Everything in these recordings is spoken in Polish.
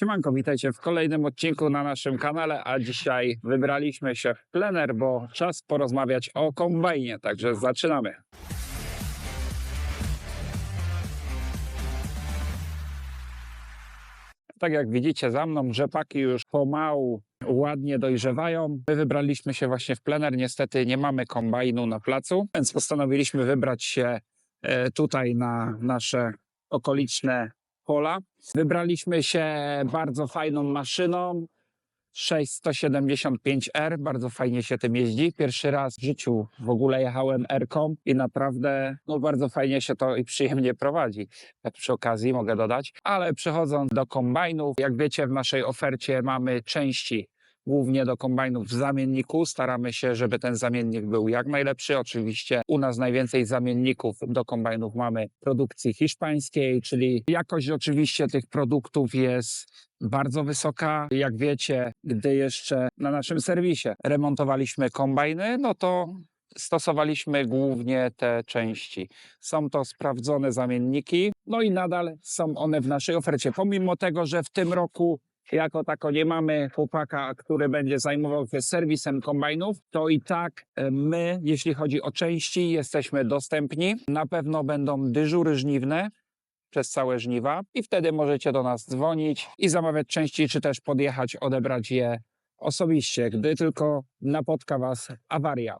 Siemanko, witajcie w kolejnym odcinku na naszym kanale, a dzisiaj wybraliśmy się w plener, bo czas porozmawiać o kombajnie, także zaczynamy. Tak jak widzicie za mną, rzepaki już pomału ładnie dojrzewają. My wybraliśmy się właśnie w plener, niestety nie mamy kombajnu na placu, więc postanowiliśmy wybrać się e, tutaj na nasze okoliczne pola. Wybraliśmy się bardzo fajną maszyną. 6175R, bardzo fajnie się tym jeździ. Pierwszy raz w życiu w ogóle jechałem R-ką i naprawdę no, bardzo fajnie się to i przyjemnie prowadzi. Tak przy okazji mogę dodać. Ale przechodząc do kombajnów, jak wiecie w naszej ofercie mamy części głównie do kombajnów w zamienniku. Staramy się, żeby ten zamiennik był jak najlepszy. Oczywiście u nas najwięcej zamienników do kombajnów mamy produkcji hiszpańskiej, czyli jakość oczywiście tych produktów jest bardzo wysoka. Jak wiecie, gdy jeszcze na naszym serwisie remontowaliśmy kombajny, no to stosowaliśmy głównie te części. Są to sprawdzone zamienniki, no i nadal są one w naszej ofercie. Pomimo tego, że w tym roku jako tako nie mamy chłopaka, który będzie zajmował się serwisem kombajnów, to i tak e, my, jeśli chodzi o części, jesteśmy dostępni. Na pewno będą dyżury żniwne przez całe żniwa i wtedy możecie do nas dzwonić i zamawiać części, czy też podjechać, odebrać je osobiście, gdy tylko napotka Was awaria.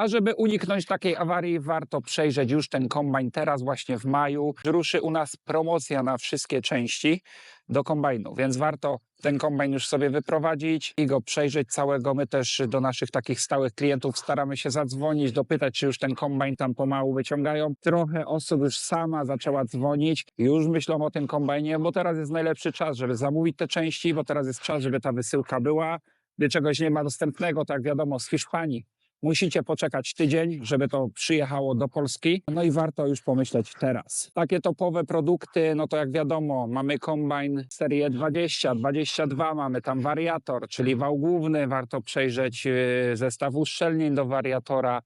A żeby uniknąć takiej awarii, warto przejrzeć już ten kombajn teraz, właśnie w maju. Ruszy u nas promocja na wszystkie części do kombajnu, więc warto ten kombajn już sobie wyprowadzić i go przejrzeć całego. My też do naszych takich stałych klientów staramy się zadzwonić, dopytać, czy już ten kombajn tam pomału wyciągają. Trochę osób już sama zaczęła dzwonić, już myślą o tym kombajnie, bo teraz jest najlepszy czas, żeby zamówić te części, bo teraz jest czas, żeby ta wysyłka była. Gdy czegoś nie ma dostępnego, tak wiadomo, z Hiszpanii, Musicie poczekać tydzień, żeby to przyjechało do Polski. No i warto już pomyśleć teraz. Takie topowe produkty, no to jak wiadomo, mamy kombajn serię 20, 22, mamy tam wariator, czyli wał główny. Warto przejrzeć yy, zestaw uszczelnień do wariatora.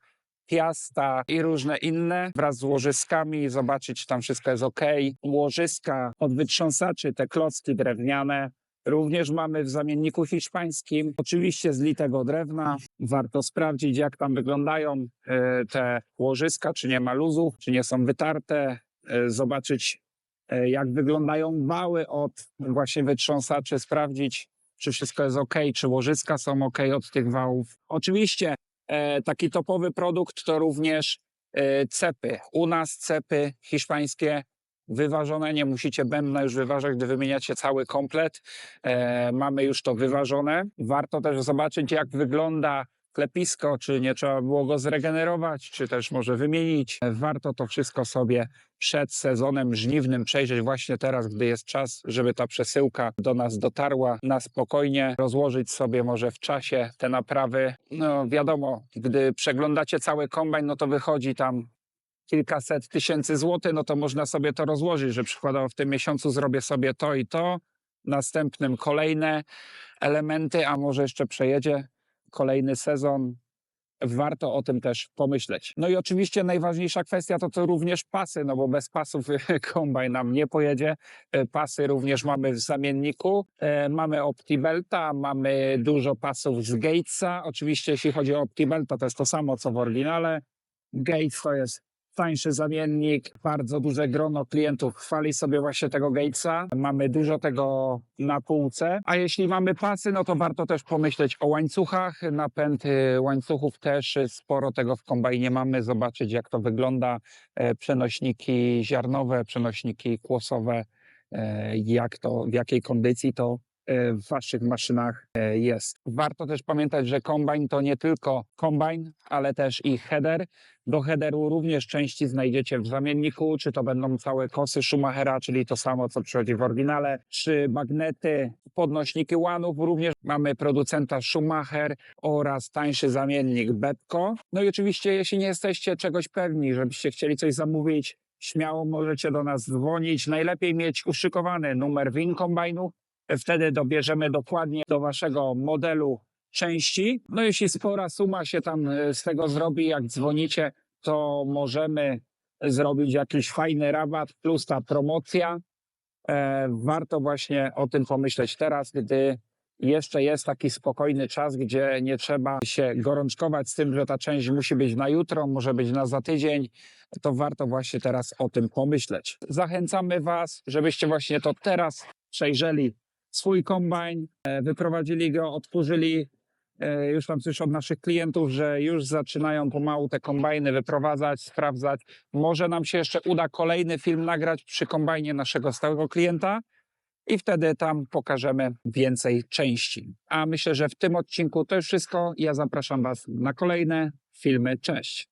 Piasta i różne inne wraz z łożyskami, zobaczyć, czy tam wszystko jest ok. Łożyska od wytrząsaczy, te klocki drewniane, Również mamy w zamienniku hiszpańskim, oczywiście z litego drewna. Warto sprawdzić, jak tam wyglądają e, te łożyska, czy nie ma luzów, czy nie są wytarte. E, Zobaczyć, e, jak wyglądają wały od właśnie wytrząsaczy, sprawdzić, czy wszystko jest ok, czy łożyska są ok od tych wałów. Oczywiście taki topowy produkt to również cepy. U nas cepy hiszpańskie wyważone, nie musicie bębna już wyważać, gdy wymieniacie cały komplet. E, mamy już to wyważone. Warto też zobaczyć, jak wygląda klepisko, czy nie trzeba było go zregenerować, czy też może wymienić. E, Warto to wszystko sobie przed sezonem żniwnym przejrzeć właśnie teraz, gdy jest czas, żeby ta przesyłka do nas dotarła na spokojnie, rozłożyć sobie może w czasie te naprawy. No wiadomo, gdy przeglądacie cały kombajn, no to wychodzi tam kilkaset tysięcy złotych, no to można sobie to rozłożyć, że przykładowo w tym miesiącu zrobię sobie to i to, następnym kolejne elementy, a może jeszcze przejedzie kolejny sezon. Warto o tym też pomyśleć. No i oczywiście najważniejsza kwestia to, to również pasy, no bo bez pasów kombajn nam nie pojedzie. E, Pasy również mamy w zamienniku. E, Mamy OptiBelta, mamy dużo pasów z Gatesa. Oczywiście jeśli chodzi o OptiBelta, to jest to samo co w oryginale. Gates to jest tańszy zamiennik, bardzo duże grono klientów chwali sobie właśnie tego Gatesa. Mamy dużo tego na półce. A jeśli mamy pasy, no to warto też pomyśleć o łańcuchach. Napęd y, łańcuchów też y, sporo tego w kombajnie mamy. Zobaczyć jak to wygląda. E, Przenośniki ziarnowe, przenośniki kłosowe. e, Jak to, w jakiej kondycji to w waszych maszynach e, jest. Warto też pamiętać, że kombajn to nie tylko kombajn, ale też i header. Do headeru również części znajdziecie w zamienniku, czy to będą całe kosy Schumachera, czyli to samo, co przychodzi w oryginale, czy magnety, podnośniki łanów. Również mamy producenta Schumacher oraz tańszy zamiennik Bepco. No i oczywiście, jeśli nie jesteście czegoś pewni, żebyście chcieli coś zamówić, śmiało możecie do nas dzwonić. Najlepiej mieć uszykowany numer WIN kombajnu, Wtedy dobierzemy dokładnie do waszego modelu części. No jeśli spora suma się tam e, z tego zrobi, jak dzwonicie, to możemy zrobić jakiś fajny rabat plus ta promocja. e, warto właśnie o tym pomyśleć teraz, gdy jeszcze jest taki spokojny czas, gdzie nie trzeba się gorączkować z tym, że ta część musi być na jutro, może być na za tydzień, to warto właśnie teraz o tym pomyśleć. Zachęcamy Was, żebyście właśnie to teraz przejrzeli swój kombajn, e, wyprowadzili go, otworzyli. E, Już tam słyszę od naszych klientów, że już zaczynają pomału te kombajny wyprowadzać, sprawdzać. Może nam się jeszcze uda kolejny film nagrać przy kombajnie naszego stałego klienta i wtedy tam pokażemy więcej części. A myślę, że w tym odcinku to już wszystko. Ja zapraszam Was na kolejne filmy. Cześć!